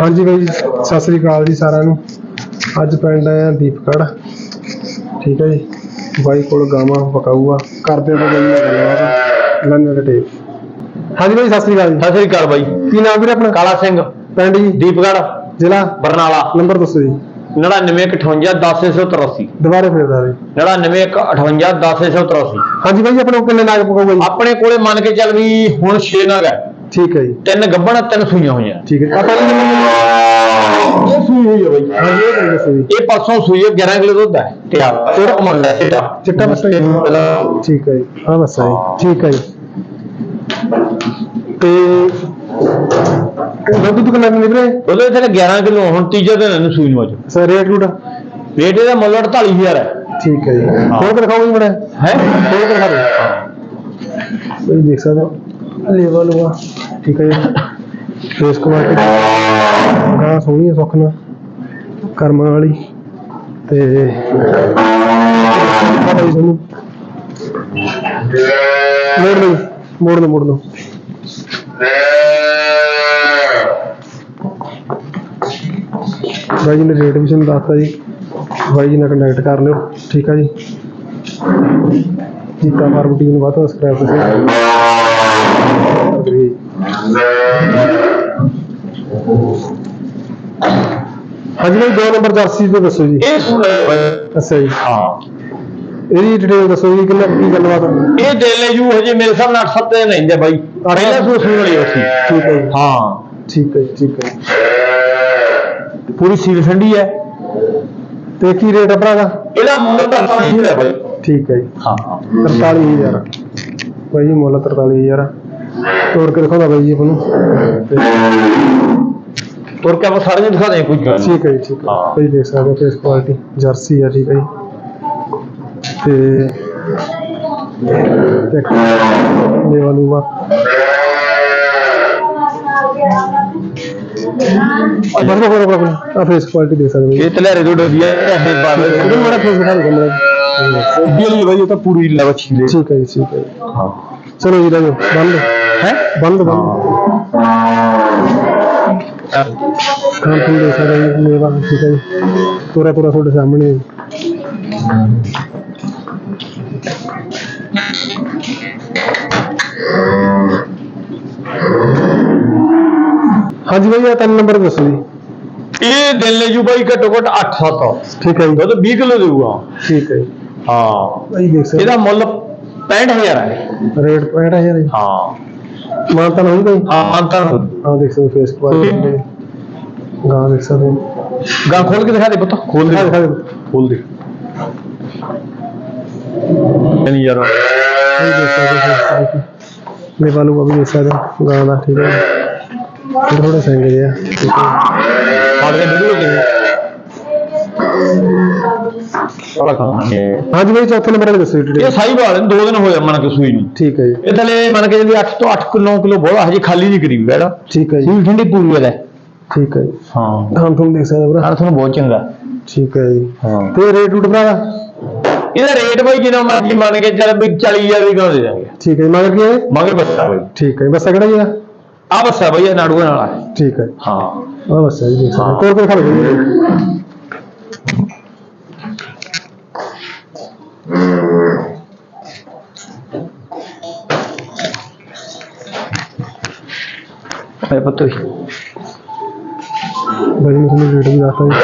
ਹਾਂਜੀ ਬਾਈ ਜੀ, ਸਤਿ ਸ੍ਰੀ ਅਕਾਲ ਜੀ ਸਾਰਿਆਂ ਨੂੰ। ਅੱਜ ਪਿੰਡ ਆਏ ਆ ਦੀਪਗੜ੍ਹ। ਠੀਕ ਹੈ ਜੀ। ਬਾਈ ਕੋਲ ਗਾਵਾਂ ਪਕਾਊਆ ਕਰਦੇ ਤਾਂ ਬਾਈ ਗੱਲਬਾਤ। ਲੰਨੇ ਦੇ ਟੇਪ ਹਾਂਜੀ ਬਾਈ ਸਤਿ ਸ੍ਰੀ ਅਕਾਲ ਜੀ। ਸਤਿ ਸ੍ਰੀ ਅਕਾਲ ਬਾਈ। ਕੀ ਨਾਮ ਵੀਰੇ ਆਪਣਾ? ਕਾਲਾ ਸਿੰਘ। ਪਿੰਡ ਜੀ? ਦੀਪਗੜ੍ਹ। ਜ਼ਿਲ੍ਹਾ? ਬਰਨਾਲਾ। ਨੰਬਰ ਦੱਸੋ ਜੀ। 9958 ਦੁਬਾਰੇ ਫੇਰ ਦੱਸ ਦਿਓ। 9958 ਹਾਂਜੀ ਬਾਈ ਆਪਣੇ ਕੋਲ ਕਿੰਨੇ ਨਾਗ ਪਕਾਊਗਾ ਜੀ? ਆਪਣੇ ਕੋਲੇ ਮੰਨ ਕੇ ਚੱਲ ਵੀ ਹੁਣ 6 ਨਗ ਹੈ। ਠੀਕ ਹੈ ਜੀ। ਤਿੰਨ ਗੱਬਣ ਤਿੰਨ ਸੂਈਆਂ ਹੋਈਆਂ। ਠੀਕ ਹੈ ਆਪਾਂ ਜੀ ਇਹ ਸੂਈ ਹੋਈ ਹੈ ਬਾਈ। ਹਾਂਜੀ ਇਹ ਦੱਸੋ ਜੀ ਇਹ ਪਰਸੋਂ ਸੂਈ ਹੈ 11 ਕਿਲੋ ਦੁੱਧ ਹੈ। ਤਿਆਰ ਤੇਰਾ ਕਮਲ ਹੈ ਚਿੱਟਾ ਚਿੱਟਾ ਬੱਸਾ ਠੀਕ ਹੈ ਜੀ। ਹਾਂ। ਬੱਸਾ ਠੀਕ ਹੈ ਜੀ। ਤੇ ਦੁੱਧ ਦੁੱਧ ਕਿੰਨਾ ਦਿੰਦੇ ਵੀਰੇ ਉਹਦੇ ਤੇ 11 ਕਿਲੋ ਹੁਣ ਤੀਜਾ ਦਿਨ ਇਹਨੂੰ ਸੂਈ ਨੂੰ ਅੱਜ। Sir rate route? ਰੇਟ ਇਹਦਾ ਮੁੱਲ 48000 ਹੈ। ਠੀਕ ਹੈ ਜੀ। ਹੋਰ ਕਿ ਦਿਖਾਓ ਜੀ ਬੜਾ ਹੈ? ਹੋਰ ਕਿ ਦਿਖਾ ਦਿਓ। ਤੁਸੀਂ ਦੇਖ ਸਕਦੇ ਹੋ। ਲੈਵਲ ਹੁਆ ਠੀਕ ਹੈ ਜੀ। ਫੇਸ ਕੁਆਲਿਟੀ ਗਾਂ ਸੋਹਣੀ ਹੈ ਸੁੱਖ ਨਾਲ, ਕਰਮਾਂ ਵਾਲੀ। ਤੇ ਪਤਾ ਹੀ ਤੁਹਾਨੂੰ। ਮੋੜ ਲਓ ਮੋੜ ਲਓ ਮੋੜ ਲਓ। ਬਾਈ ਜੀ ਨੇ ਰੇਟ ਵੀ ਤੁਹਾਨੂੰ ਦੱਸਤਾ ਜੀ। ਬਾਈ ਜੀ ਨਾਲ ਕੰਟੈਕਟ ਕਰ ਲਿਓ, ਠੀਕ ਆ ਜੀ। ਜੀਤਾ ਫਾਰਮ ਟੀਮ ਨੂੰ ਵੱਧ ਸਬਸਕ੍ਰਾਈਬ ਤੁਸੀਂ ਦਿਓ ਜੀ। ਹਾਂਜੀ ਬਾਈ ਦੋ ਨੰਬਰ ਜਰਸੀ ਤੇ ਦੱਸੋ ਜੀ। ਇਹ ਹੈ ਬਾਈ। ਅੱਛਾ ਜੀ। ਹਾਂ। ਇਹਦੀ ਡਿਟੇਲ ਦੱਸੋ ਜੀ ਕਿੰਨਾ ਕੀ ਗੱਲਬਾਤ ਹੈ? ਇਹ ਦੇ ਲੈ ਜੂ ਹਜੇ ਮੇਰੇ ਹਿਸਾਬ ਨਾਲ 8 ਦਿਨ ਰਹਿੰਦੇ ਬਾਈ। ਪਹਿਲਾਂ ਸੂ ਸੂਣ ਵਾਲੀ ਸੀ। ਠੀਕ ਹੈ ਜੀ। ਹਾਂ। ਠੀਕ ਹੈ ਜੀ ਠੀਕ ਹੈ। ਪੂਰੀ ਸੀਲ ਠੰਡੀ ਹੈ? ਤੇ ਕੀ ਰੇਟ ਆ ਭਰਾ ਦਾ ਇਹਦਾ ਮੁੱਲ ਤਾਂ ਨਹੀਂ ਹੈ ਬਾਈ। ਠੀਕ ਹੈ ਜੀ। ਹਾਂ। 43000 ਬਾਈ ਜੀ ਮੁੱਲ 43000 ਤੋੜ ਕੇ ਦਿਖਾਉਂਦਾ ਬਾਈ ਜੀ ਆਪਾਂ ਨੂੰ। ਤੇ ਤੁਰ ਕੇ ਆਪਾਂ ਸਾਰੀਆਂ ਦਿਖਾ ਦੇ ਕੋਈ ਗੱਲ ਨੀ। ਠੀਕ ਹੈ ਜੀ ਠੀਕ ਹੈ। ਹਾਂ। ਭਾਈ ਦੇਖ ਸਕਦੇ ਹੋ ਫੇਸ ਕੁਆਲਿਟੀ ਜਰਸੀ ਆ ਠੀਕ ਹੈ ਜੀ ਤੇ ਲੈਵਲ ਲੂਵਾ ਆ ਬਰੋ ਬਰੋ ਬਰੋ ਆ ਫੇਸ ਕੁਆਲਿਟੀ ਦੇਖ ਸਕਦੇ ਹੋ। ਇਹ ਤਲੇਰੇ ਤੋਂ ਡੋਦੀ ਹੈ ਇਹ ਬਾਬੇ ਮੇਰਾ ਫੇਸ ਦਿਖਾ ਦਿਓ ਮੇਰਾ ਉਹਦੀ ਵਾਲੀ ਬਾਈ ਉਹ ਤਾਂ ਪੂਰੀ ਲਵਛੀ ਦੇ ਠੀਕ ਹੈ ਜੀ ਠੀਕ ਹੈ ਜੀ। ਹਾਂ। ਚਲੋ ਜੀ ਰਾਜੋ ਬੰਦ। ਹੈ? ਬੰਦ ਬੰਦ। ਖਾਣ ਪੀਣ ਦੇ ਸਕਦੇ ਜੀ ਮੇਵਾ ਠੀਕ ਹੈ ਜੀ। ਪੂਰਾ ਪੂਰਾ ਤੁਹਾਡੇ ਸਾਹਮਣੇ। ਹੈ। ਹਾਂਜੀ ਭਾਈ ਇਹ ਤਿੰਨ ਨੰਬਰ ਦੱਸੋ ਜੀ। ਇਹ ਦਿਨ ਲੈ ਜੂ ਬਾਈ ਘੱਟੋ ਘੱਟ 8-7 ਠੀਕ ਹੈ ਜੀ। ਦੁੱਧ 20 ਕਿਲੋ ਦੇਊਗਾ। ਠੀਕ ਹੈ ਜੀ। ਹਾਂ। ਭਾਈ ਦੇਖ ਸਕਦੇ ਇਹਦਾ ਮੁੱਲ 65000 ਹੈ। ਰੇਟ 65000 ਹੈ ਹਾਂ। ਮਾਨਤਾ ਨਹੀਂ ਭਾਈ ਹਾਂ ਅੰਤਰ ਆ ਦੇਖ ਸਕਦੇ ਫੇਸ ਕੁਆਲਿਟੀ ਗਾਂ ਦੇਖ ਸਕਦੇ ਹੋ। ਗਾਂ ਖੋਲ ਕੇ ਦਿਖਾ ਦੇ ਪੁੱਤ। ਖੋਲ ਦੇ। ਦਿਖਾ ਦਿਓ। ਖੋਲ ਦੇ। ਨਹੀਂ ਯਾਰ। ਇਹ ਦੇਖ ਸਕਦੇ ਹੋ। ਮੇਰੇ ਵਾਲੂ ਵੀ ਦੇਖ ਸਕਦੇ ਹੋ ਗਾਂ ਦਾ ਠੀਕ ਹੈ ਥੋੜਾ ਸੰਗ ਜਿਹਾ। ਠੀਕ ਹੈ ਕੇ ਵੀਡੀਓ ਕਿਵੇਂ ਸਾਲਾ ਖਾਣੇ ਹਾਂਜੀ ਭਾਈ ਚੌਥੇ ਨੰਬਰ ਵਾਲੇ ਦੱਸੋ ਜੀ ਇਹ ਡਿਟੇਲ ਸਾਈ ਬਾਲ ਦੋ ਦਿਨ ਹੋਏ ਮਨ ਕੇ ਸੂਈ ਨੂੰ। ਠੀਕ ਹੈ ਜੀ। ਇਹ ਥਲੇ ਮੰਨ ਕੇ ਚੱਲੀ 8 ਤੋਂ 8 ਕਿਲੋ 9 ਕਿਲੋ ਬੋਲਾ ਹਜੇ ਖਾਲੀ ਨਹੀਂ ਕਰੀ ਬੈੜਾ ਠੀਕ ਹੈ ਜੀ। ਸੀਲ ਠੰਡੀ ਪੂਰੀ ਹੈ ਠੀਕ ਹੈ ਜੀ। ਹਾਂ। ਹਾਂ ਤੁਹਾਨੂੰ ਦੇਖ ਸਕਦੇ ਭਰਾ। ਤੁਹਾਨੂੰ ਬਹੁਤ ਚੰਗਾ। ਠੀਕ ਹੈ ਜੀ। ਹਾਂ। ਤੇ ਰੇਟ ਰੂਟ ਭਰਾ ਇਹਦਾ ਰੇਟ ਬਾਈ ਜਿੰਨਾ ਮਰਜ਼ੀ ਮੰਨ ਕੇ ਚੱਲ ਵੀ 40000 ਦੀ ਕਿਉਂ ਦੇ ਦਾਂਗੇ। ਠੀਕ ਹੈ ਜੀ। ਮਗਰ ਕੀ ਹੈ? ਮਗਰ ਬੱਸਾ ਬਾਈ। ਠੀਕ ਹੈ ਜੀ। ਬੱਸਾ ਕਿਹੜਾ ਜੀ? ਆ ਬੱਸਾ ਬਾਈ ਇਹ ਨਾੜੂਆਂ ਵਾਲਾ। ਠੀਕ ਹੈ। ਹਾਂ। ਆ ਬੱਸਾ ਜੀ ਦੇਖ ਸਕਦੇ। ਕੋਲ ਕੋਲ ਖੜ ਗਈ ਇਹ ਪੱਤੋ ਹੀ ਬਾਈ ਨੇ ਤੁਹਾਨੂੰ ਰੇਟ ਵੀ ਦੱਸਤਾ ਜੀ।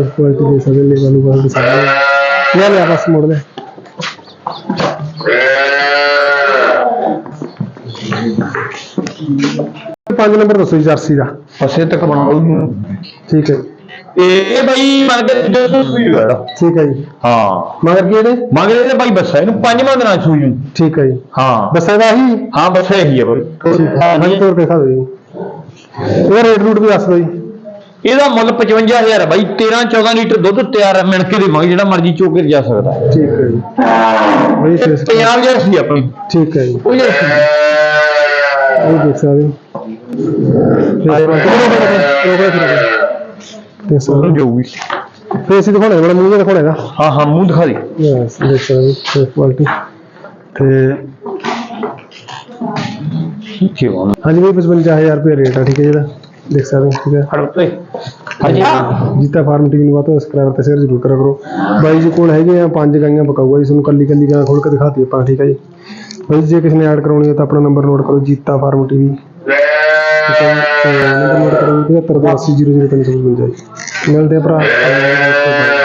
ਇਸ ਕੁਆਲਿਟੀ ਦੇ ਸਕਦੇ ਲੈ ਵਾਲੂ ਵਾਲੂ ਸਾਰੇ। ਲੈ ਲੈ ਬਸ ਮੋੜ ਲੈ। ਪੰਜ ਨੰਬਰ ਦੱਸੋ ਜੀ ਜਰਸੀ ਦਾ। ਪਸੇ ਤੱਕ ਬਣਾਉ ਠੀਕ ਹੈ ਜੀ। ਇਹ ਬਾਈ ਮੰਨ ਕੇ ਜੋ ਸੂਈ ਹੋਇਆ ਠੀਕ ਹੈ ਜੀ। ਹਾਂ। ਮਗਰ ਕੀ ਇਹਦੇ? ਮਗਰ ਇਹਦੇ ਬਾਈ ਬੱਸਾ ਇਹਨੂੰ ਪੰਜਵਾਂ ਦਿਨਾਂ ਚ ਸੂਈ ਨੂੰ ਠੀਕ ਹੈ ਜੀ। ਹਾਂ। ਬੱਸਾਂ ਦਾ ਹੀ ਹਾਂ ਬੱਸਾ ਇਹੀ ਹੈ। ਬਾਈ ਹਾਂਜੀ। ਤੋਰ ਕੇ ਖਾ ਦਿਓ ਜੀ। ਇਹਦਾ ਰੇਟ ਰੂਟ ਵੀ ਦੱਸ ਦਿਓ ਜੀ। ਇਹਦਾ ਮੁੱਲ 55000 ਹੈ ਬਾਈ। 13 14 ਲੀਟਰ ਦੁੱਧ ਤਿਆਰ ਹੈ ਮਿਣ ਕੇ ਦੇਵਾਂਗੇ ਜਿਹੜਾ ਮਰਜ਼ੀ ਚੋ ਕੇ ਜਾ ਸਕਦਾ। ਹੈ ਠੀਕ ਹੈ ਜੀ। ਬਈ ਫੇਸ ਪੰਜਾਬ ਜਰਸੀ ਆਪਣੀ। ਠੀਕ ਹੈ ਜੀ। ਉਹ ਜਰਸੀ ਇਹ ਦੇਖ ਸਕਦੇ ਹੋ। ਦੇਖ ਸਕਦੇ ਹੋ ਜਾਊਗੀ ਫੇਸ ਹੀ ਦਿਖਾਉਣਾ ਬੜਾ ਮੂੰਹ ਜਿਹਾ ਦਿਖਾਉਣਾ ਹੈਗਾ ਹਾਂ ਹਾਂ ਮੂੰਹ ਦਿਖਾ ਦੇ। ਯਸ ਦੇਖ ਸਕਦੇ ਕੁਆਲਿਟੀ। ਤੇ ਠੀਕ ਹੈ ਹਾਂਜੀ ਬਈ 55000 ਰੁਪਏ ਰੇਟ ਆ ਠੀਕ ਹੈ ਜਿਹਦਾ ਦੇਖ ਸਕਦੇ ਹੋ ਠੀਕ ਹੈ। ਓਏ ਹਾਂਜੀ। ਜੀਤਾ ਫਾਰਮ ਟੀਵੀ ਨੂੰ ਵਾਤੋਂ ਸਬਸਕ੍ਰਾਈਬ ਤੇ ਸ਼ੇਅਰ ਜ਼ਰੂਰ ਕਰਿਆ ਕਰੋ। ਬਾਈ ਜੀ ਕੋਲ ਹੈਗੇ ਆ ਪੰਜ ਗਾਈਆਂ ਬਕਾਊਗਾ ਜੀ ਤੁਹਾਨੂੰ ਕੱਲੀ ਕੱਲੀ ਗਾਂ ਖੋਲ ਕੇ ਦਿਖਾਤੀ ਆਪਾਂ ਠੀਕ ਹੈ ਜੀ। ਬਾਈ ਜੀ, ਜੇ ਕਿਸੇ ਨੇ ਐਡ ਕਰਾਉਣੀ ਹੈ ਤਾਂ ਆਪਣਾ ਨੰਬਰ ਨੋਟ ਕਰੋ ਜੀਤਾ ਫਾਰਮ ਟੀਵੀ। ਠੀਕ ਹੈ ਜੀ ਤੇ ਨੰਬਰ ਨੋਟ ਕਰੋ 782800355 ਮਿਲਦੇ ਆ ਭਰਾ।